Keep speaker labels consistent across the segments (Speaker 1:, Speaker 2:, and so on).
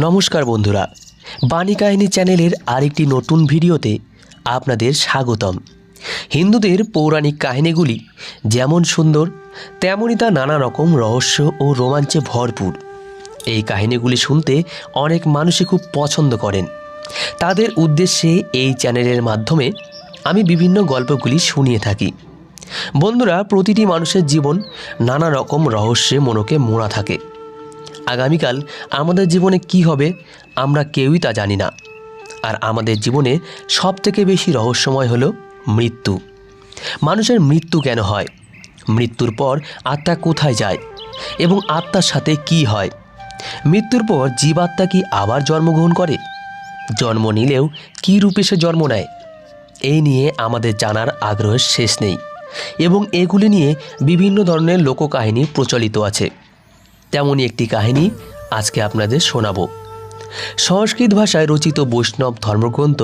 Speaker 1: নমস্কার বন্ধুরা, বাণী কাহিনী চ্যানেলের আরেকটি নতুন ভিডিওতে আপনাদের স্বাগতম। হিন্দুদের পৌরাণিক কাহিনীগুলি যেমন সুন্দর তেমনই তা নানা রকম রহস্য ও রোমাঞ্চে ভরপুর। এই কাহিনীগুলি শুনতে অনেক মানুষই খুব পছন্দ করেন। তাদের উদ্দেশ্যে এই চ্যানেলের মাধ্যমে আমি বিভিন্ন গল্পগুলি শুনিয়ে থাকি। বন্ধুরা, প্রতিটি মানুষের জীবন নানা রকম রহস্যে মনকে মোড়া থাকে। আগামীকাল আমাদের জীবনে কি হবে, আমরা কেউই তা জানি না। আর আমাদের জীবনে সবথেকে বেশি রহস্যময় হলো মৃত্যু। মানুষের মৃত্যু কেন হয়? মৃত্যুর পর আত্মা কোথায় যায়? এবং আত্মার সাথে কি হয়? মৃত্যুর পর জীবাত্মা কি আবার জন্মগ্রহণ করে? জন্ম নিলেও কী রূপে সে জন্ম নেয়? এই নিয়ে আমাদের জানার আগ্রহের শেষ নেই। এবং এগুলি নিয়ে বিভিন্ন ধরনের লোককাহিনী প্রচলিত আছে। তেমনই একটি কাহিনী আজকে আপনাদের শোনাব। সংস্কৃত ভাষায় রচিত বৈষ্ণব ধর্মগ্রন্থ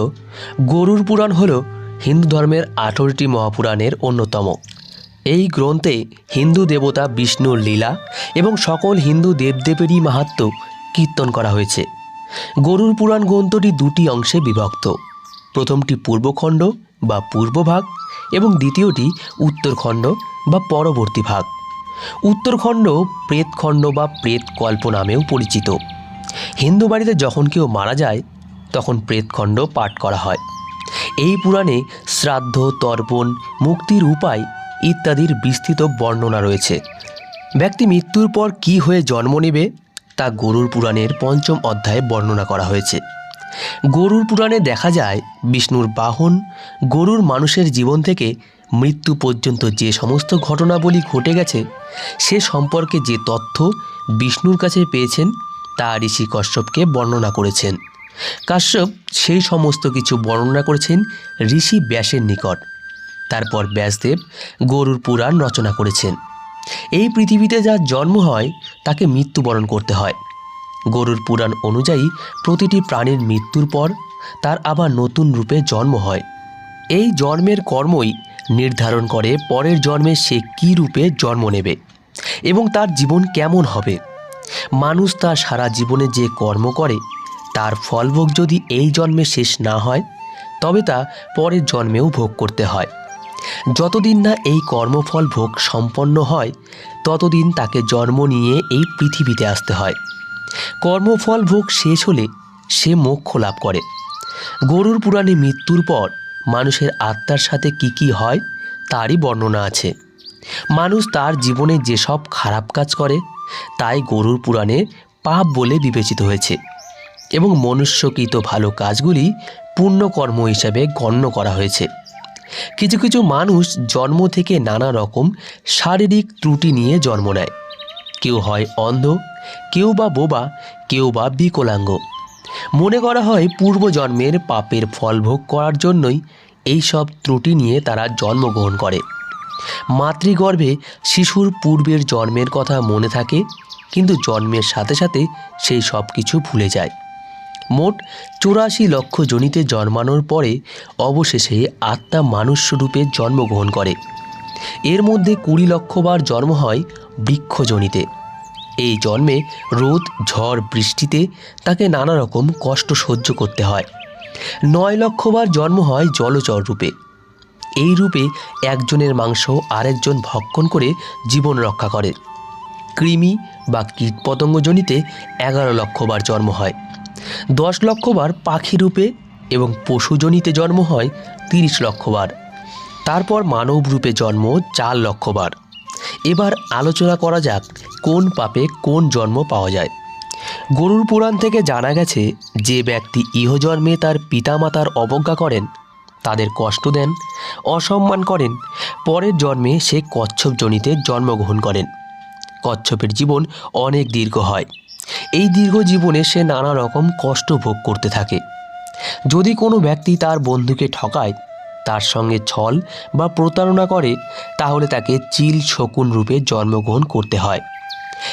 Speaker 1: গরুর পুরাণ হল হিন্দু ধর্মের আঠেরোটি মহাপুরাণের অন্যতম। এই গ্রন্থে হিন্দু দেবতা বিষ্ণুর লীলা এবং সকল হিন্দু দেবদেবেরই মাহাত্ম্য কীর্তন করা হয়েছে। গরুর পুরাণ গ্রন্থটি দুটি অংশে বিভক্ত। প্রথমটি পূর্বখণ্ড বা পূর্বভাগ এবং দ্বিতীয়টি উত্তরখণ্ড বা পরবর্তী ভাগ। উত্তরখণ্ড প্রেতখণ্ড বা প্রেত কল্প নামেও পরিচিত। হিন্দু বাড়িতে যখন কেউ মারা যায়, তখন প্রেতখণ্ড পাঠ করা হয়। এই পুরাণে শ্রাদ্ধ, তর্পণ, মুক্তির উপায় ইত্যাদির বিস্তৃত বর্ণনা রয়েছে। ব্যক্তি মৃত্যুর পর কি হয়ে জন্ম নেবে, তা গরুর পুরাণের পঞ্চম অধ্যায়ে বর্ণনা করা হয়েছে। গরুর পুরাণে দেখা যায়, বিষ্ণুর বাহন গরুর মানুষের জীবন থেকে মৃত্যু পর্যন্ত যে সমস্ত ঘটনাবলী ঘটে গেছে, সে সম্পর্কে যে তথ্য বিষ্ণুর কাছে পেয়েছেন, তা ঋষি কশ্যপকে বর্ণনা করেছেন। কাশ্যপ সেই সমস্ত কিছু বর্ণনা করেছেন ঋষি ব্যাসের নিকট। তারপর ব্যাসদেব গরুর পুরাণ রচনা করেছেন। এই পৃথিবীতে যার জন্ম হয়, তাকে মৃত্যুবরণ করতে হয়। গরুর পুরাণ অনুযায়ী প্রতিটি প্রাণীর মৃত্যুর পর তার আবার নতুন রূপে জন্ম হয়। এই জন্মের কর্মই নির্ধারণ করে পরের জন্মে সে কী রূপে জন্ম নেবে এবং তার জীবন কেমন হবে। মানুষ তার সারা জীবনে যে কর্ম করে, তার ফলভোগ যদি এই জন্মে শেষ না হয়, তবে তা পরের জন্মেও ভোগ করতে হয়। যতদিন না এই কর্মফল ভোগ সম্পন্ন হয়, ততদিন তাকে জন্ম নিয়ে এই পৃথিবীতে আসতে হয়। কর্মফল ভোগ শেষ হলে সে মোক্ষ লাভ করে। গরুর পুরাণে মৃত্যুর পর মানুষের আত্মার সাথে কি কি হয় তারই বর্ণনা আছে। মানুষ তার জীবনে যেসব খারাপ কাজ করে, তাই গরুর পুরাণে পাপ বলে বিবেচিত হয়েছে এবং মনুষ্যকৃত ভালো কাজগুলি পুণ্যকর্ম হিসাবে গণ্য করা হয়েছে। কিছু কিছু মানুষ জন্ম থেকে নানা রকম শারীরিক ত্রুটি নিয়ে জন্ম নেয়। কেউ হয় অন্ধ, কেউ বা বোবা, কেউ বা বিকলাঙ্গ। মনে করা হয় পূর্বজন্মের পাপের ফল ভোগ করার জন্যই এই সব ত্রুটি নিয়ে তারা জন্মগ্রহণ করে। মাতৃগর্ভে শিশুর পূর্বের জন্মের কথা মনে থাকে, কিন্তু জন্মের সাথে সাথে সেই সব কিছু ভুলে যায়। মোট চুরাশি লক্ষ জনিতে জন্মানোর পরে অবশেষে আত্মা মানুষ রূপে জন্মগ্রহণ করে। এর মধ্যে কুড়ি লক্ষবার জন্ম হয় বৃক্ষজনিতে। এই জন্মে রোদ, ঝড়, বৃষ্টিতে তাকে নানা রকম কষ্ট সহ্য করতে হয়। নয় লক্ষবার জন্ম হয় জলচর রূপে। এই রূপে একজনের মাংস আরেকজন ভক্ষণ করে জীবন রক্ষা করে। কৃমি বা কীটপতঙ্গজনিতে এগারো লক্ষবার জন্ম হয়। দশ লক্ষবার পাখি রূপে এবং পশুজনিতে জন্ম হয় তিরিশ লক্ষবার। তারপর মানব রূপে জন্ম চার লক্ষবার। এবার আলোচনা করা যাক কোন পাপে কোন জন্ম পাওয়া যায়। গরুর পুরাণ থেকে জানা গেছে যে ব্যক্তি ইহজন্মে তার পিতামাতার অবজ্ঞা করেন, তাদের কষ্ট দেন, অসম্মান করেন, পরের জন্মে সে কচ্ছপ জনিতে জন্মগ্রহণ করেন। কচ্ছপের জীবন অনেক দীর্ঘ হয়। এই দীর্ঘ জীবনে সে নানা রকম কষ্ট ভোগ করতে থাকে। যদি কোনো ব্যক্তি তার বন্ধুকে ঠকায় তার সঙ্গে ছল বা প্রতারণা করে, তাহলে তাকে চিল শকুন রূপে জন্মগ্রহণ করতে হয়।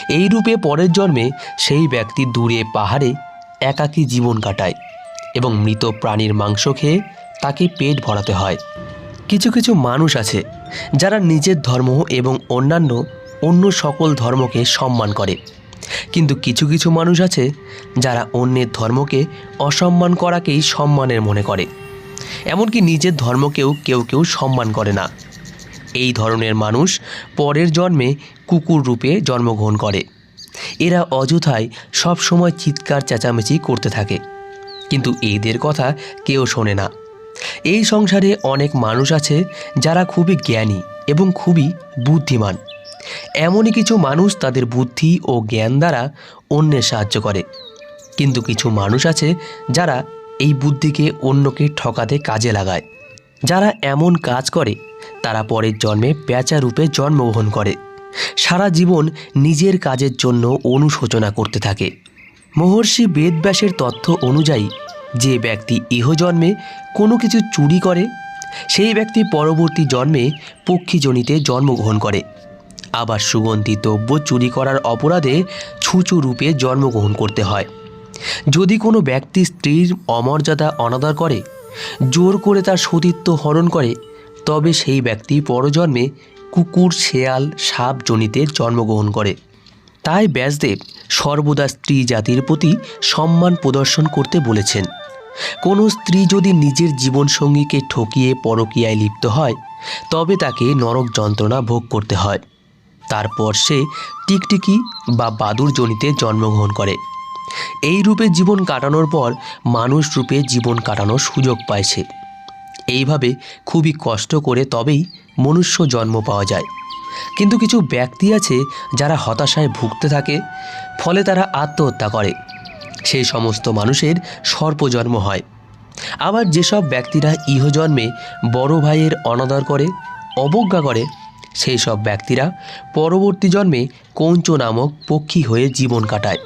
Speaker 1: এই রূপে পরের জন্মে সেই ব্যক্তি দূরে পাহাড়ে একাকী জীবন কাটায় এবং মৃত প্রাণীর মাংস খেয়ে তাকে পেট ভরাতে হয়। কিছু কিছু মানুষ আছে যারা নিজের ধর্ম এবং অন্যান্য অন্য সকল ধর্মকে সম্মান করে। কিন্তু কিছু কিছু মানুষ আছে যারা অন্যের ধর্মকে অসম্মান করাকেই সম্মানের মনে করে। এমনকি নিজের ধর্মকেও কেউ কেউ সম্মান করে না। এই ধরনের মানুষ পরের জন্মে কুকুর রূপে জন্মগ্রহণ করে। এরা অযথায় সব সময় চিৎকার, চেঁচামেচি করতে থাকে। কিন্তু এদের কথা কেউ শোনে না। এই সংসারে অনেক মানুষ আছে যারা খুবই জ্ঞানী এবং খুবই বুদ্ধিমান। এমনই কিছু মানুষ তাদের বুদ্ধি ও জ্ঞান দ্বারা অন্যের সাহায্য করে। কিন্তু কিছু মানুষ আছে যারা এই বুদ্ধিকে অন্যকে ঠকাতে কাজে লাগায়। যারা এমন কাজ করে, তারা পরের জন্মে পেঁচা রূপে জন্মগ্রহণ করে। সারা জীবন নিজের কাজের জন্য অনুশোচনা করতে থাকে। মহর্ষি বেদব্যাসের তথ্য অনুযায়ী, যে ব্যক্তি ইহজন্মে কোনো কিছু চুরি করে, সেই ব্যক্তি পরবর্তী জন্মে পক্ষীজনিতে জন্মগ্রহণ করে। আবার সুগন্ধি দ্রব্য চুরি করার অপরাধে ছুঁচু রূপে জন্মগ্রহণ করতে হয়। যদি কোনো ব্যক্তি স্ত্রীর অমর্যাদা অনাদর করে, জোর করে তার সতীত্ব হরণ করে, তবে সেই ব্যক্তি পরজন্মে কুকুর, শেয়াল, সাপ জনিতে জন্মগ্রহণ করে। তাই ব্যাসদেব সর্বদা স্ত্রী জাতির প্রতি সম্মান প্রদর্শন করতে বলেছেন। কোনো স্ত্রী যদি নিজের জীবনসঙ্গীকে ঠকিয়ে পরকীয়ায় লিপ্ত হয়, তবে তাকে নরক যন্ত্রণা ভোগ করতে হয়। তারপর সে টিকটিকি বা বাদুর জনিতে জন্মগ্রহণ করে। এই রূপে জীবন কাটানোর পর মানুষ রূপে জীবন কাটানোর সুযোগ পাইছে। এইভাবে খুবই কষ্ট করে তবেই মনুষ্য জন্ম পাওয়া যায়। কিন্তু কিছু ব্যক্তি আছে যারা হতাশায় ভুগতে থাকে, ফলে তারা আত্মহত্যা করে। সেই সমস্ত মানুষের সর্পজন্ম হয়। আবার যেসব ব্যক্তিরা ইহজন্মে বড় ভাইয়ের অনাদর করে, অবজ্ঞা করে, সেই সব ব্যক্তিরা পরবর্তী জন্মে কৌঞ্চ নামক পক্ষী হয়ে জীবন কাটায়।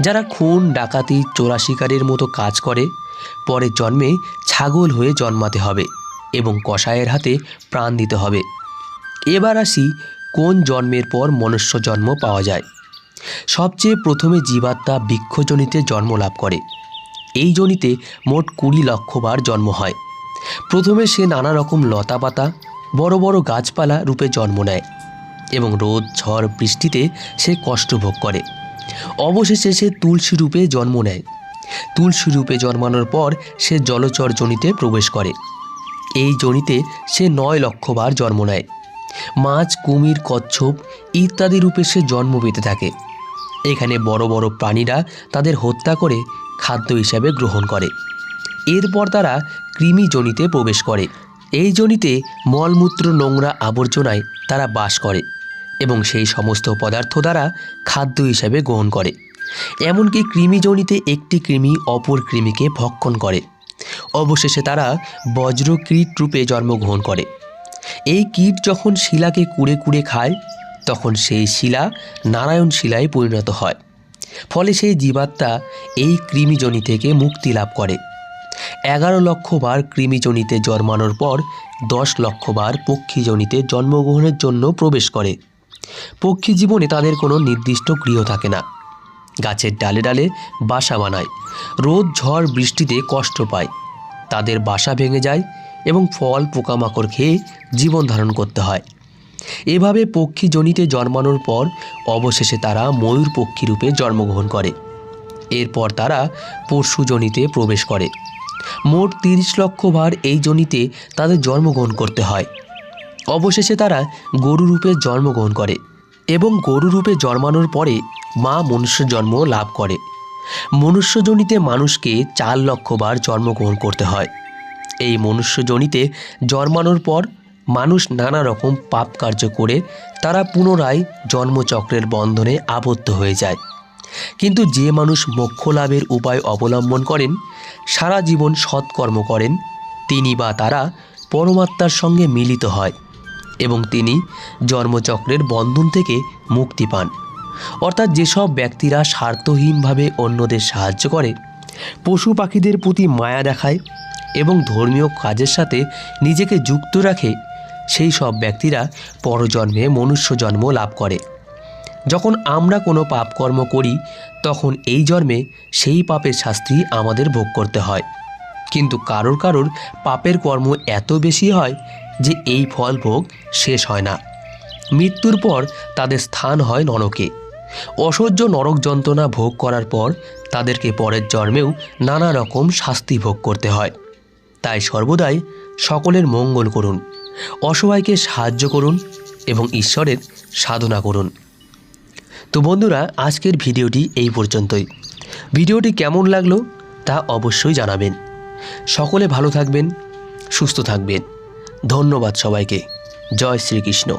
Speaker 1: যারা খুন, ডাকাতি চোরা শিকারের মতো কাজ করে পরের জন্মে ছাগল হয়ে জন্মাতে হবে এবং কসাইয়ের হাতে প্রাণ দিতে হবে। এবার আসি কোন জন্মের পর মনুষ্য জন্ম পাওয়া যায়। সবচেয়ে প্রথমে জীবাত্মা বৃক্ষজনিতে জন্ম লাভ করে। এই জনিতে মোট কুড়ি লক্ষবার জন্ম হয়। প্রথমে সে নানা রকম লতাপাতা, বড় বড় গাছপালা রূপে জন্ম নেয় এবং রোদ, ঝড়, বৃষ্টিতে সে কষ্ট ভোগ করে। অবশেষে সে তুলসী রূপে জন্ম নেয়। তুলসী রূপে জন্মানোর পর সে জলচর জনিতে প্রবেশ করে। এই জনিতে সে নয় লক্ষবার জন্ম নেয়। মাছ, কুমির, কচ্ছপ ইত্যাদি রূপে সে জন্ম পেতে থাকে। এখানে বড় বড় প্রাণীরা তাদের হত্যা করে খাদ্য হিসাবে গ্রহণ করে। এরপর তারা কৃমি জনিতে প্রবেশ করে। এই জনিতে মলমূত্র, নোংরা আবর্জনায় তারা বাস করে। এবং সেই সমস্ত পদার্থ দ্বারা খাদ্য হিসাবে গ্রহণ করে। এমনকি কৃমিজনিতে একটি কৃমি অপর কৃমিকে ভক্ষণ করে। অবশেষে তারা বজ্র কীট রূপে জন্মগ্রহণ করে। এই কীট যখন শিলাকে কুড়ে কুড়ে খায়, তখন সেই শিলা নারায়ণ শিলায় পরিণত হয়। ফলে সেই জীবাত্মা এই কৃমিজনি থেকে মুক্তি লাভ করে। এগারো লক্ষ বার কৃমিজনিতে জন্মানোর পর দশ লক্ষ বার পক্ষীজনিতে জন্মগ্রহণের জন্য প্রবেশ করে। পক্ষী জীবনে তাদের কোনো নির্দিষ্ট গৃহ থাকে না। গাছের ডালে ডালে বাসা বানায়। রোদ, ঝড়, বৃষ্টিতে কষ্ট পায়। তাদের বাসা ভেঙে যায় এবং ফল, পোকামাকড় খেয়ে জীবন ধারণ করতে হয়। এভাবে পক্ষী জনিতে জন্মানোর পর অবশেষে তারা ময়ূর পক্ষী রূপে জন্মগ্রহণ করে। এরপর তারা পরশু জনিতে প্রবেশ করে। মোট তিরিশ লক্ষ ভার এই জনিতে তাদের জন্মগ্রহণ করতে হয়। অবশেষে তারা গরু রূপে জন্মগ্রহণ করে এবং গরু রূপে জন্মানোর পরে মা মনুষ্য জন্ম লাভ করে। মনুষ্যজনিতে মানুষকে চার লক্ষ বার জন্মগ্রহণ করতে হয়। এই মনুষ্যজনিতে জন্মানোর পর মানুষ নানা রকম পাপ কার্য করে তারা পুনরায় জন্মচক্রের বন্ধনে আবদ্ধ হয়ে যায়। কিন্তু যে মানুষ মোক্ষ লাভের উপায় অবলম্বন করেন, সারা জীবন সৎকর্ম করেন, তিনি বা তারা পরমাত্মার সঙ্গে মিলিত হয়। এবং তিনি জন্মচক্রের বন্ধন থেকে মুক্তি পান। অর্থাৎ যেসব ব্যক্তিরা স্বার্থহীনভাবে অন্যদের সাহায্য করে, পশু পাখিদের প্রতি মায়া দেখায় এবং ধর্মীয় কাজের সাথে নিজেকে যুক্ত রাখে, সেই সব ব্যক্তিরা পরজন্মে মনুষ্য জন্ম লাভ করে। যখন আমরা কোনো পাপকর্ম করি, তখন এই জন্মে সেই পাপের শাস্তি আমাদের ভোগ করতে হয়। কিন্তু কারোর কারোর পাপের কর্ম এত বেশি হয় যে এই ফল ভোগ শেষ হয় না। মৃত্যুর পর তাদের স্থান হয় নরকে। অসহ্য নরক যন্ত্রণা ভোগ করার পর তাদেরকে পরের জন্মেও নানা রকম শাস্তি ভোগ করতে হয়। তাই সর্বদাই সকলের মঙ্গল করুন, অসহায়কে সাহায্য করুন এবং ঈশ্বরের সাধনা করুন। তো বন্ধুরা, আজকের ভিডিওটি এই পর্যন্তই। ভিডিওটি কেমন লাগল তা অবশ্যই জানাবেন। সকলে ভালো থাকবেন, সুস্থ থাকবেন। ধন্যবাদ সবাইকে। জয় শ্রীকৃষ্ণ।